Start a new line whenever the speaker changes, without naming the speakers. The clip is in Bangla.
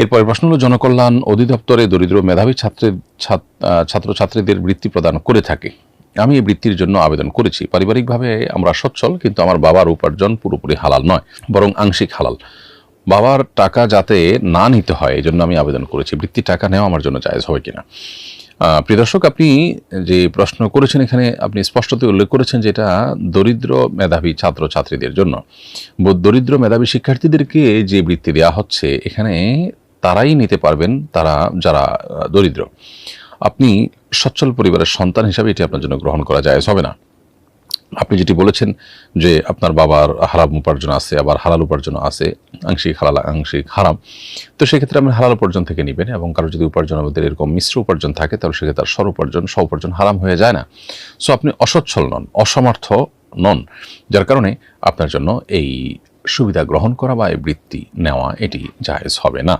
এরপরে প্রশ্ন হল, জনকল্যাণ অধিদপ্তরে দরিদ্র মেধাবী ছাত্রের ছাত্রছাত্রীদের বৃত্তি প্রদান করে থাকে। আমি এই বৃত্তির জন্য আবেদন করেছি। পারিবারিকভাবে আমরা সচ্ছল, কিন্তু আমার বাবার উপার্জন পুরোপুরি হালাল নয়, বরং আংশিক হালাল। বাবার টাকা যাতে না নিতে হয়, এই জন্য আমি আবেদন করেছি। বৃত্তির টাকা নেওয়া আমার জন্য জায়জ হবে কিনা? প্রিয় দর্শক, আপনি যে প্রশ্ন করেছেন এখানে, আপনি স্পষ্টতই উল্লেখ করেছেন যে এটা দরিদ্র মেধাবী ছাত্র ছাত্রীদের জন্য দরিদ্র মেধাবী শিক্ষার্থীদেরকে যে বৃত্তি দেওয়া হচ্ছে, এখানে তারাই নিতে পারবেন তারা, যারা দরিদ্র। আপনি সচ্ছল পরিবারের সন্তান হিসাবে এটি আপনার জন্য গ্রহণ করা যায় হবে না। আপনি যেটি বলেছেন যে আপনার বাবার হারাম উপার্জন আছে, আবার হালাল উপার্জন আছে, আংশিক হালাল, আংশিক হারাম, তো সেক্ষেত্রে আপনি হালাল উপার্জন থেকে নেবেন এবং কারও যদি উপার্জন মধ্যে এরকম মিশ্র উপার্জন থাকে, তাহলে সেক্ষেত্রে তার স্বর উপার্জন, স্ব উপার্জন হারাম হয়ে যায় না। সো আপনি অসচ্ছল নন, অসমর্থ নন, যার কারণে আপনার জন্য এই সুবিধা গ্রহণ করা বা এই বৃত্তি নেওয়া এটি জায়েজ হবে না।